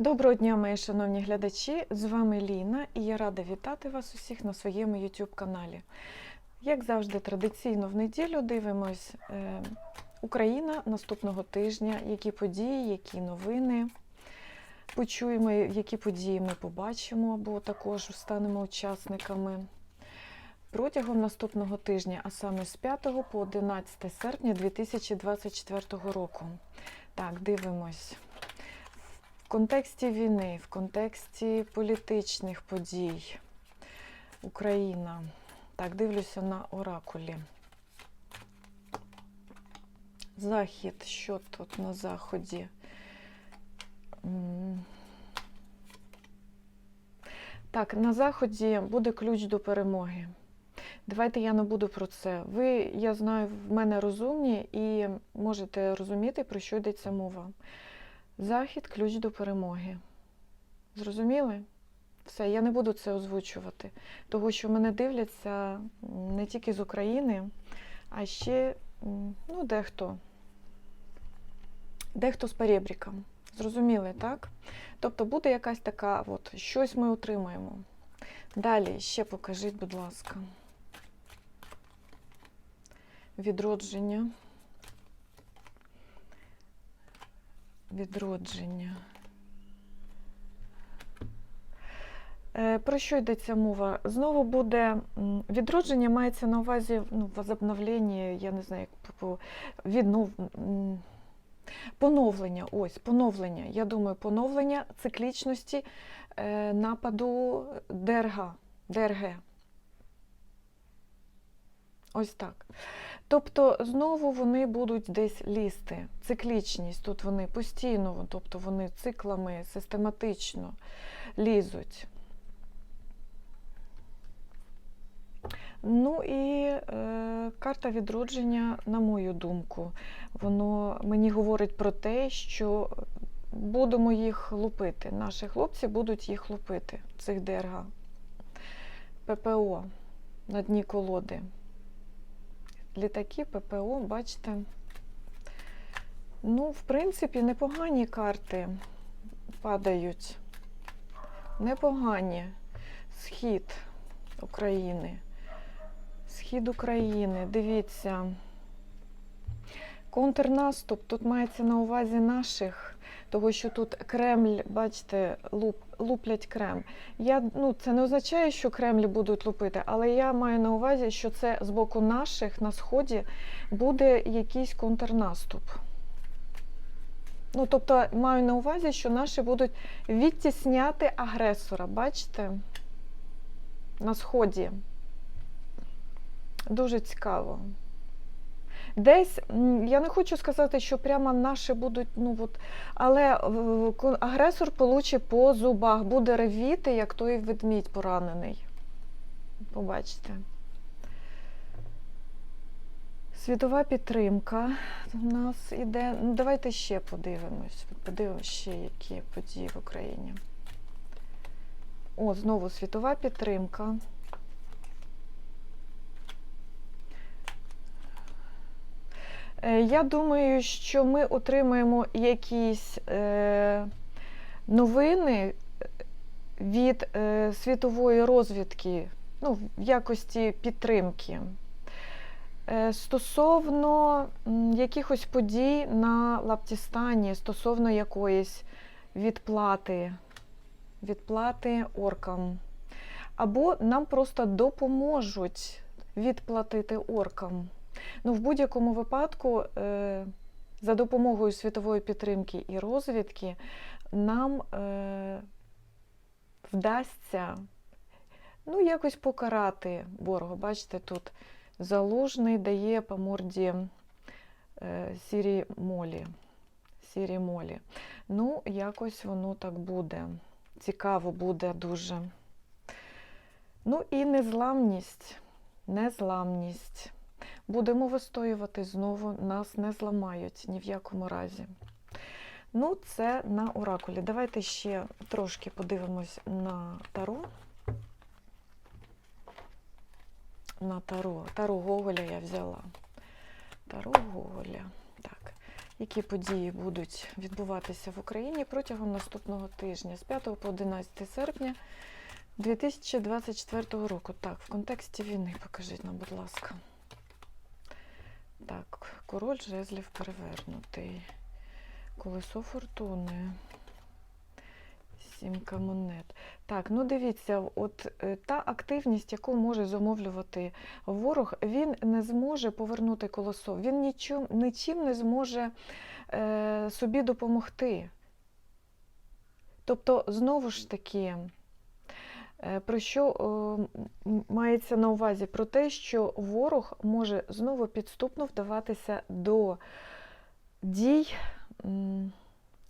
Доброго дня, мої шановні глядачі! З вами Ліна і я рада вітати вас усіх на своєму YouTube каналі. Як завжди, традиційно в неділю дивимось е, Україна наступного тижня, які події, які новини. Почуємо, які події ми побачимо, або також станемо учасниками. Протягом наступного тижня, а саме з 5 по 11 серпня 2024 року. Так, дивимось. Контексті війни, в контексті політичних подій Україна. Так, дивлюся на оракулі. Захід, що тут на заході? Так, на заході буде ключ до перемоги. Давайте я не буду про це. Ви, я знаю, в мене розумні і можете розуміти, про що йдеться мова. Захід ключ до перемоги. Зрозуміли? Все, я не буду це озвучувати, того що мене дивляться не тільки з України, а ще ну, дехто. Дехто з перебріком. Зрозуміли, так? Тобто буде якась така, от, щось ми отримаємо. Далі ще покажіть, будь ласка. Відродження. Відродження. Е, Про що йдеться мова? Знову буде відродження, мається на увазі ну, возобновлення, я не знаю, як по- віднов, поновлення. Ось, поновлення. Я думаю, поновлення циклічності е, нападу ДРГ. ДРГ. Ось так. Тобто знову вони будуть десь лізти. Циклічність. Тут вони постійно, тобто вони циклами систематично лізуть. Ну і е, карта відродження, на мою думку, воно мені говорить про те, що будемо їх лупити. Наші хлопці будуть їх лупити, цих ДРГ. ППО на дні колоди. Літаки, ППО, бачите. Ну, в принципі, непогані карти падають. Непогані. Схід України. Схід України, дивіться. Контрнаступ тут мається на увазі наших, того що тут Кремль, бачите, луп, луплять Кремль. Я, ну, це не означає, що Кремль будуть лупити, але я маю на увазі, що це з боку наших на сході буде якийсь контрнаступ. Ну, тобто, маю на увазі, що наші будуть відтісняти агресора, бачите? На сході. Дуже цікаво. Десь я не хочу сказати, що прямо наші будуть, ну от, але е, агресор получить по зубах, буде ревіти, як той ведмідь поранений. Побачите. Світова підтримка у нас іде. Ну, давайте ще подивимось. Подивимось ще, які події в Україні. О, знову світова підтримка. Я думаю, що ми отримаємо якісь е, новини від е, світової розвідки, ну, в якості підтримки. Е, Стосовно якихось подій на Лаптістані, стосовно якоїсь відплати, відплати оркам. Або нам просто допоможуть відплатити оркам. Ну, в будь-якому випадку, е, за допомогою світової підтримки і розвідки, нам е, вдасться ну, якось покарати ворога. Бачите, тут залужний дає по морді е, сірі молі. Сірі молі. Ну, якось воно так буде. Цікаво буде дуже. Ну і незламність. Незламність. Будемо вистоювати знову, нас не зламають ні в якому разі. Ну, це на оракулі. Давайте ще трошки подивимось на таро. На таро. Таро Гоголя я взяла. Таро Гоголя. Так. які події будуть відбуватися в Україні протягом наступного тижня з 5 по 11 серпня 2024 року. Так, в контексті війни покажіть нам, будь ласка. Так, король жезлів перевернутий. Колесо фортуни. Сімка монет. Так, ну дивіться, от е, та активність, яку може замовлювати ворог, він не зможе повернути колесо. Він нічим, нічим не зможе е, собі допомогти. Тобто, знову ж таки, про що е, мається на увазі? Про те, що ворог може знову підступно вдаватися до дій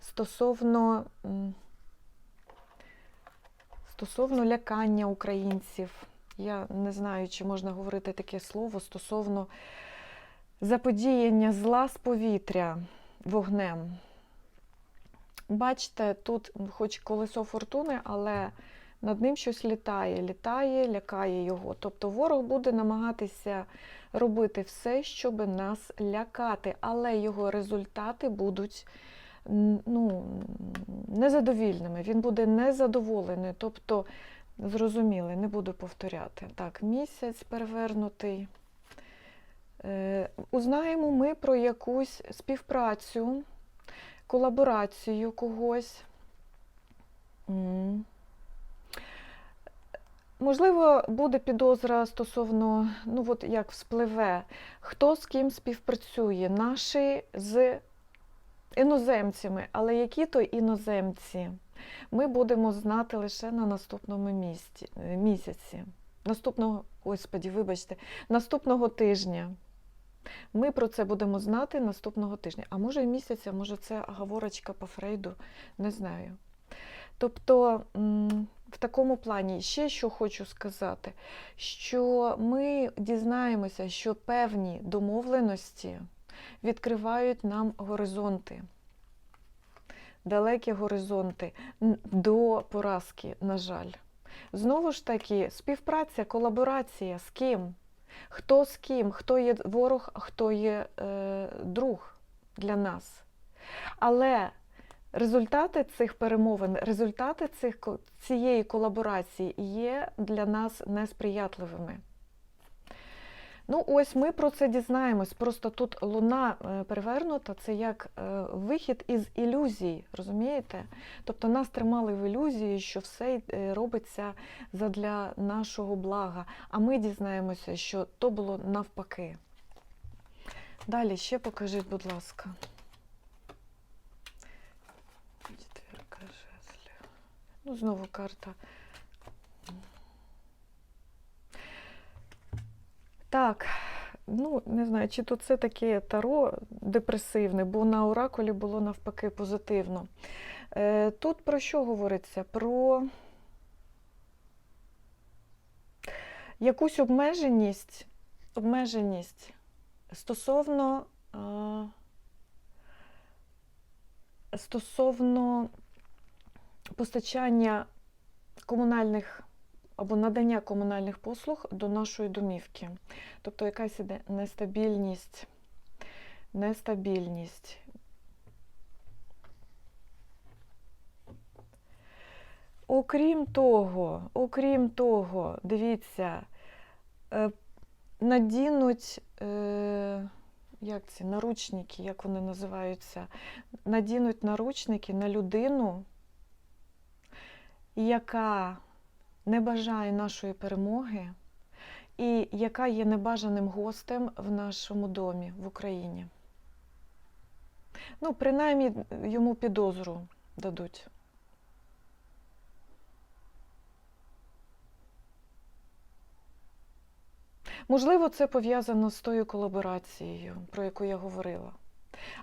стосовно. Стосовно лякання українців, я не знаю, чи можна говорити таке слово стосовно заподіяння зла з повітря вогнем. Бачите, тут хоч колесо фортуни, але над ним щось літає, літає, лякає його. Тобто ворог буде намагатися робити все, щоб нас лякати, але його результати будуть ну, незадовільними. Він буде незадоволений. Тобто, зрозуміли, не буду повторяти. Так, місяць перевернутий. Е, Узнаємо ми про якусь співпрацю, колаборацію когось. Можливо, буде підозра стосовно, ну от як вспливе, хто з ким співпрацює, наші з іноземцями, але які то іноземці, ми будемо знати лише на наступному місці, е, місяці. Наступного, господі, вибачте, наступного тижня. Ми про це будемо знати наступного тижня. А може місяця, може це говорочка по Фрейду, не знаю. Тобто, в такому плані ще що хочу сказати, що ми дізнаємося, що певні домовленості відкривають нам горизонти, далекі горизонти до поразки, на жаль. Знову ж таки, співпраця, колаборація з ким? Хто з ким, хто є ворог, хто є е, друг для нас. Але результати цих перемовин, результати цих, цієї колаборації є для нас несприятливими. Ну, ось ми про це дізнаємось. Просто тут луна е, перевернута, це як е, вихід із ілюзій, розумієте? Тобто нас тримали в ілюзії, що все е, робиться задля нашого блага, а ми дізнаємося, що то було навпаки. Далі ще покажіть, будь ласка. Четвірка жезлів. Ну, знову карта. Так, ну не знаю, чи то це таке таро депресивне, бо на оракулі було навпаки позитивно. Е, Тут про що говориться? Про якусь обмеженість, обмеженість стосовно, е, стосовно постачання комунальних або надання комунальних послуг до нашої домівки. Тобто якась іде нестабільність, нестабільність. Окрім того, окрім того, дивіться, е, надінуть, е, як ці наручники, як вони називаються, надінуть наручники на людину, яка не бажає нашої перемоги і яка є небажаним гостем в нашому домі в Україні. Ну, принаймні йому підозру дадуть. Можливо, це пов'язано з тою колаборацією, про яку я говорила.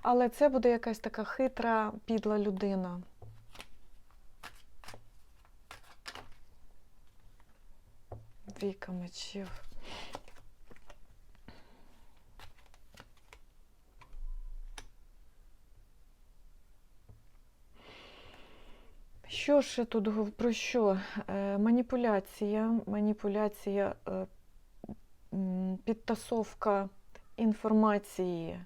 Але це буде якась така хитра, підла людина. Двійка мечів. Що ще тут про що? Е, Маніпуляція, маніпуляція, е, підтасовка інформації,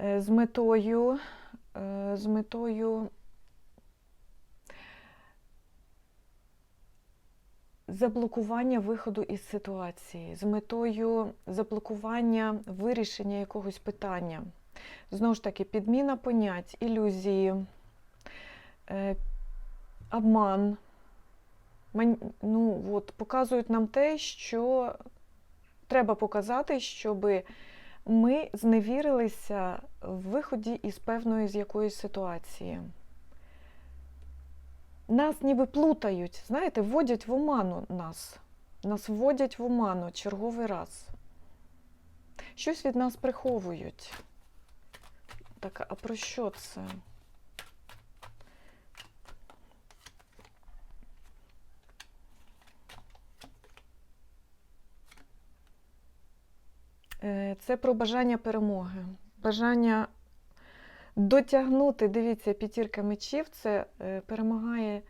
е, з метою, з метою заблокування виходу із ситуації, з метою заблокування вирішення якогось питання. Знову ж таки, підміна понять, ілюзії, е, обман. Ман- Ну, от, показують нам те, що треба показати, щоб ми зневірилися в виході із певної з якоїсь ситуації. Нас ніби плутають, знаєте, вводять в оману нас. Нас вводять в оману черговий раз. Щось від нас приховують. Так, а про що це? Е, Це про бажання перемоги. Бажання дотягнути, дивіться, п'ятірка мечів це е, перемагає,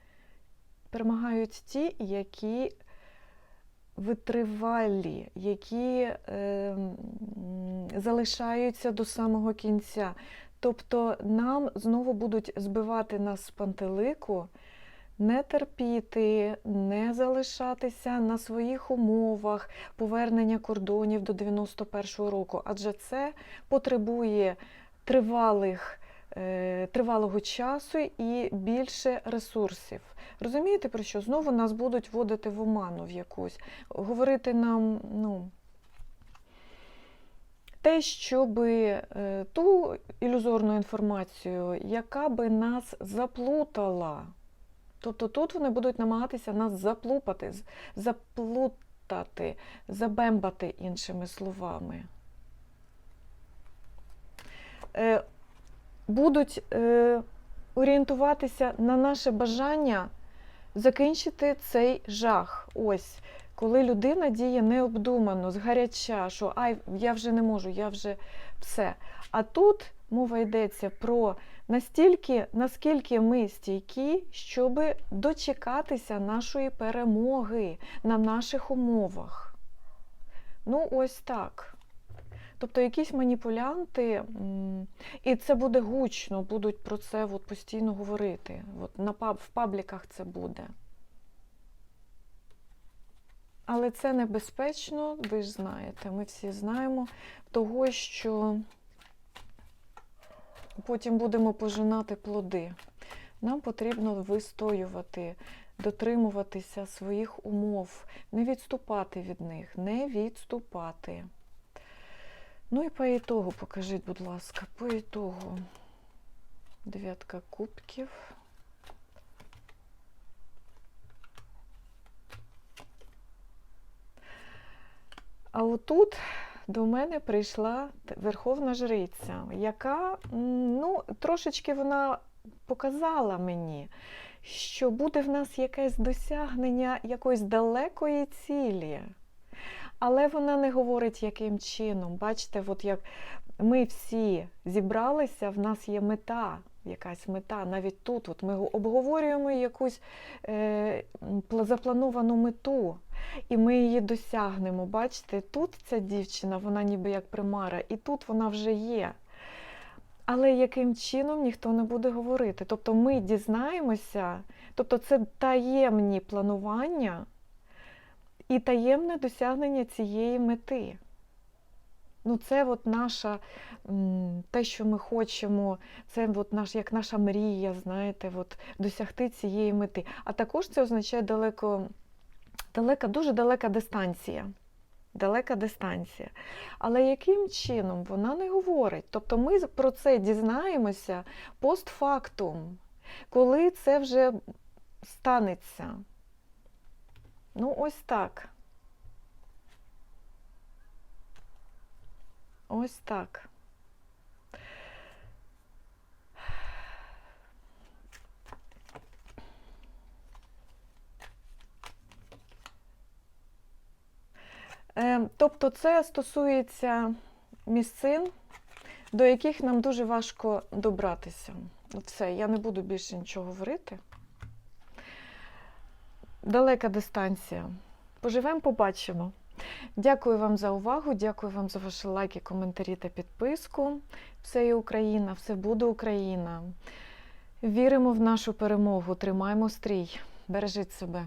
перемагають ті, які витривалі, які е, залишаються до самого кінця. Тобто нам знову будуть збивати нас з пантелику, не терпіти, не залишатися на своїх умовах повернення кордонів до 91-го року, адже це потребує тривалих, е, тривалого часу і більше ресурсів. Розумієте про що? Знову нас будуть вводити в оману в якусь, говорити нам, ну. Те, щоб е, ту ілюзорну інформацію, яка би нас заплутала. Тобто тут вони будуть намагатися нас заплутати, заплутати, забембати іншими словами. Е, Будуть е, орієнтуватися на наше бажання закінчити цей жах. Ось, коли людина діє необдумано, згаряча, що ай, я вже не можу, я вже все. А тут мова йдеться про настільки, наскільки ми стійкі, щоб дочекатися нашої перемоги на наших умовах. Ну, ось так. Тобто якісь маніпулянти, і це буде гучно, будуть про це от постійно говорити. От на паб, в пабліках це буде. Але це небезпечно, ви ж знаєте, ми всі знаємо того, що потім будемо пожинати плоди. Нам потрібно вистоювати, дотримуватися своїх умов, не відступати від них, не відступати. Ну і по ітогу покажіть, будь ласка, по ітогу. Дев'ятка кубків. А отут до мене прийшла Верховна Жриця, яка ну, трошечки вона показала мені, що буде в нас якесь досягнення якоїсь далекої цілі. Але вона не говорить, яким чином. Бачите, от як ми всі зібралися, в нас є мета, якась мета. Навіть тут от ми обговорюємо якусь е, заплановану мету, і ми її досягнемо. Бачите, тут ця дівчина, вона ніби як примара, і тут вона вже є. Але яким чином ніхто не буде говорити. Тобто ми дізнаємося, тобто це таємні планування і таємне досягнення цієї мети. Ну, це от наша, те, що ми хочемо, це от наш, як наша мрія, знаєте, от досягти цієї мети. А також це означає далеко, далека, дуже далека дистанція. Далека дистанція. Але яким чином вона не говорить? Тобто ми про це дізнаємося постфактум, коли це вже станеться. Ну, ось так. Ось так. Е, Тобто це стосується місцин, до яких нам дуже важко добратися. Все, я не буду більше нічого говорити. Далека дистанція. Поживемо, побачимо. Дякую вам за увагу, дякую вам за ваші лайки, коментарі та підписку. Все є Україна, все буде Україна. Віримо в нашу перемогу, тримаємо стрій, бережіть себе.